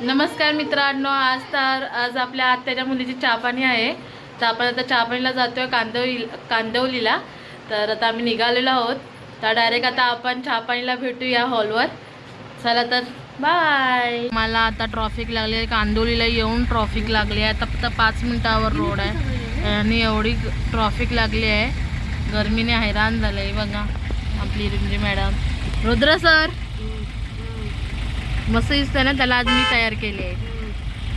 नमस्कार मित्रांनो आज तर आज आपल्या आत्याच्या मुलीची चहापाणी आहे. तर आपण आता चहापाणीला जातोय कांदवली कांदवलीला. तर आता आम्ही निघालेलो आहोत. तर डायरेक्ट आता आपण चहापाणीला भेटू या हॉलवर चला तर बाय मला आता ट्रॉफिक लागली आहे. कांदवलीला येऊन ट्रॉफिक लागली आहे. आता फक्त पाच मिनटावर रोड आहे. आणि एवढी ट्रॉफिक लागली आहे. गर्मीने हैराण झालं आहे बघा. आपली रिमजी मॅडम. रुद्र सर मस्त ना त्याला आज मी तयार केली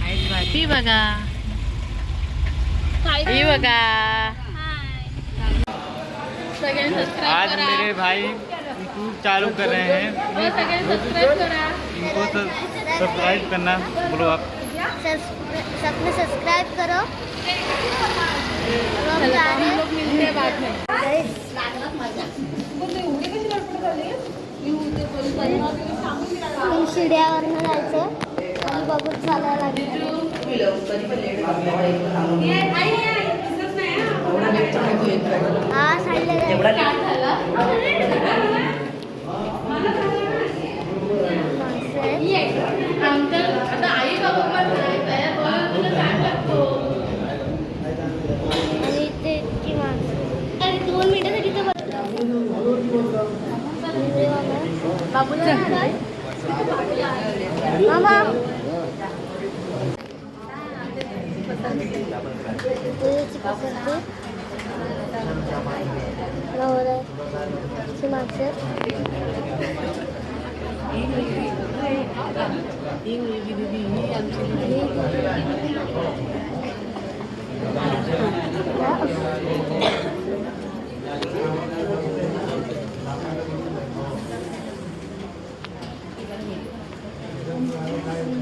आईच ती बघा. ही बघा. आज मेरे भाई यूट्यूब चालू कर रहे हैं। इनको सब्सक्राइब करना बोलो आप। सबने सब्सक्राइब करो। हम लोग मिलते हैं बाद में। शिड्यावरनं जायचं. आणि बघून चालायला लागलं. हा साईडला जायचं. মামা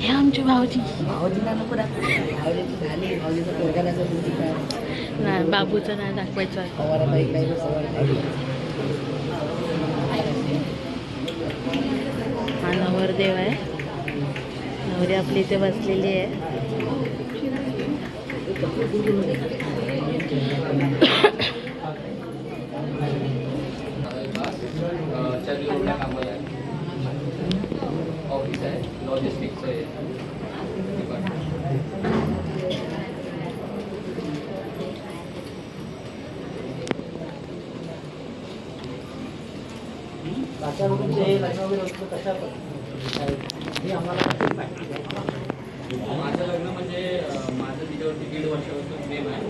हे आमची भाऊजी भाऊजीला नको नाही बाबूचं नाही दाखवायचं हा नवरदेव आहे. नवरी आपली इथे बसलेली आहे. ऑफिस आहे लॉजिस्टिक्स आहे. माझं लग्न म्हणजे माझं तिच्यावरती दीड वर्षापासून प्रेम आहे.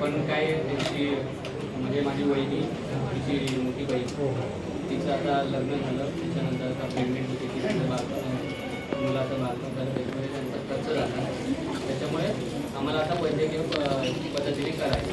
पण काय त्यांची म्हणजे माझी वहिनी तिची मोठी बहीण तिचं आता लग्न झालं. त्याच्यानंतर आता प्रेग्नेंट होती तिचं बाळ मुलाचं बाळपण झालं. त्याच्यामुळे त्यांचा खर्च झाला. त्याच्यामुळे आम्हाला आता वैद्यकीय पद्धतीने करायचं.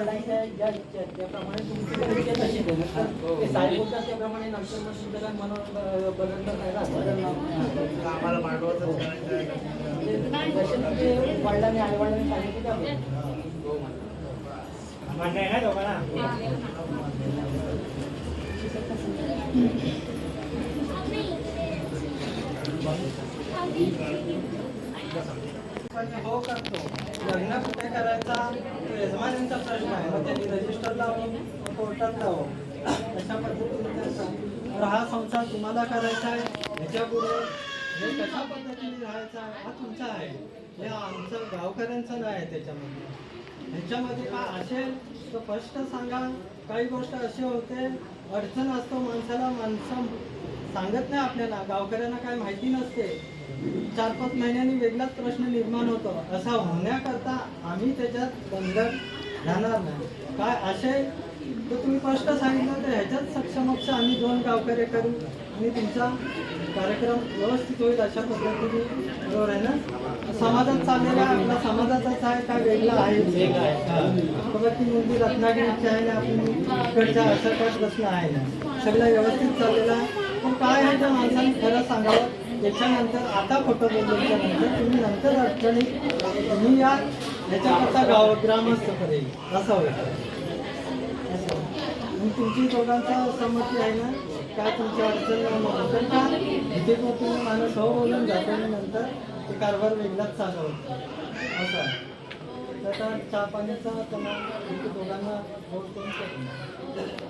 वडिलांच्या ज्या त्याप्रमाणे तुमची पण इच्छा तशी आहे. तर ते साहेब बोलतात त्याप्रमाणे नंतर मग तुमचं काय मनावर बदल तर नाही राहत. आम्हाला मांडवाचं. म्हणजे जसे तुमचे वडिलांनी आई वडिलांनी सांगितलं. हो मला मान्य आहे ना दोघांना हो करतो लग्न कुठे करायचा? तो यजमानांचा प्रश्न आहे. मग त्यांनी रजिस्टर लावून कोर्टात लावून अशा पद्धतीने तर हा संसार तुम्हाला करायचा आहे. ह्याच्यापुढे हे कशा पद्धतीने राहायचा हा तुमचा आहे. हे आमचं गावकऱ्यांचं नाही आहे त्याच्यामध्ये. ह्याच्यामध्ये काय असेल तर स्पष्ट सांगा. काही गोष्ट अशी होते अडचण असतो माणसाला माणसं सांगत नाही आपल्याला. गावकऱ्यांना काय माहिती नसते. चार पाच महिन्यांनी वेगळाच प्रश्न निर्माण होतो. असा होण्याकरता आम्ही त्याच्यात बंधन राहणार नाही. काय असे? तर तुम्ही स्पष्ट सांगितलं तर ह्याच्यात सक्षमक्ष आम्ही दोन गावकरी करू आणि तुमचा कार्यक्रम व्यवस्थित होईल अशा पद्धतीने. बरोबर आहे ना? समाजात चाललेला आपला समाजाचाच आहे काय वेगळा आहे? बघा ती मुलगी रत्नागिरीची आहे ना आपण इकडच्या असं काय प्रश्न आहे ना. सगळं व्यवस्थित चाललेला पण काय आहे त्या माणसाने खरं सांगावं? त्याच्यानंतर आता फोटो बोलल्याच्या नंतर तुम्ही नंतर अडचणी तुम्ही या ह्याच्याकरता गाव ग्रामस्थ करेल असा होईल असं तुमची दोघांचा संमती आहे ना? काय तुमची अडचण असेल तर का इथे तो तुम्ही माणूस हो बोलून जातो आणि नंतर ते कारभार वेगळाच चालू होतो असं आहे. तर चहा पाण्याचा तुम्हाला दोघांना बोल करून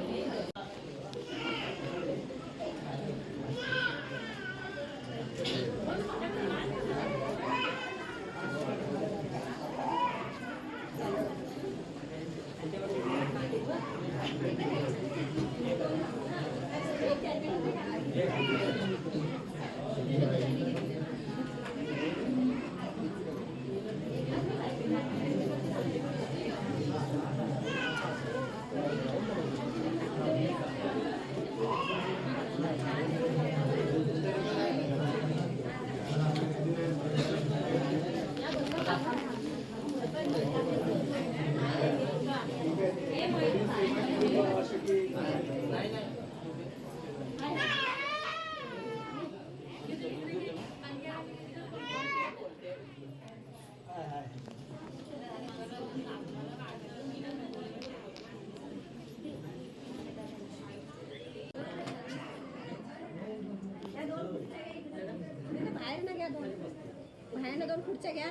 खुर्चे क्या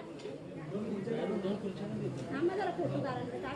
हम जरा फोटो कारण का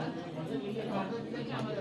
का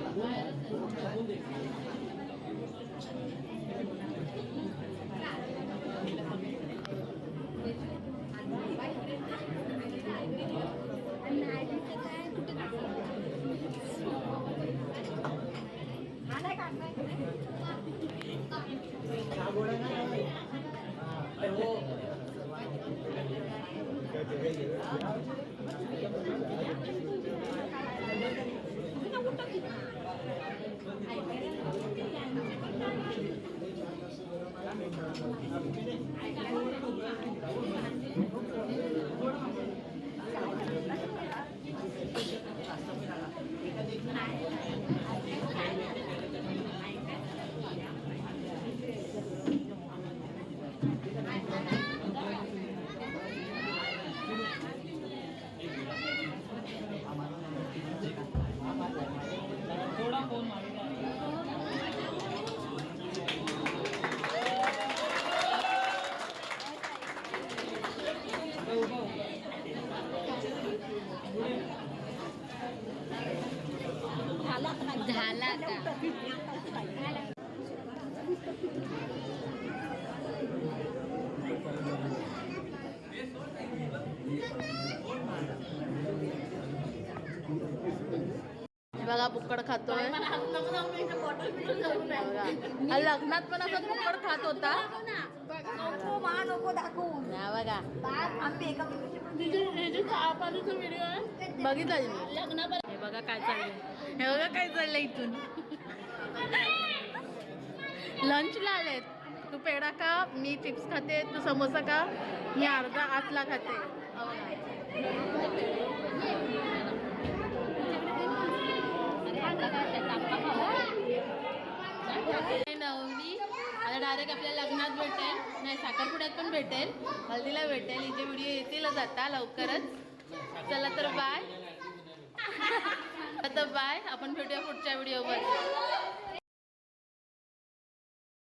बघा बुक्कड खातोय. लग्नात पण असं बुक्कड खात होता. बघा. बघितलं हे बघा काय चाललंय. हे बघा काय चाललंय इथून. लंचला आलेत. तू पेढा का मी चिप्स खाते तू समोसा का मी अर्धा आतला खाते. नवरी आता डायरेक्ट आपल्या लग्नात भेटेल. नाही साखरपुड्यात पण भेटेल. हल्दीला भेटेल. इथे व्हिडिओ येतीलच आता लवकरच. चला तर बाय आता बाय आपण भेटूया पुढच्या व्हिडिओवर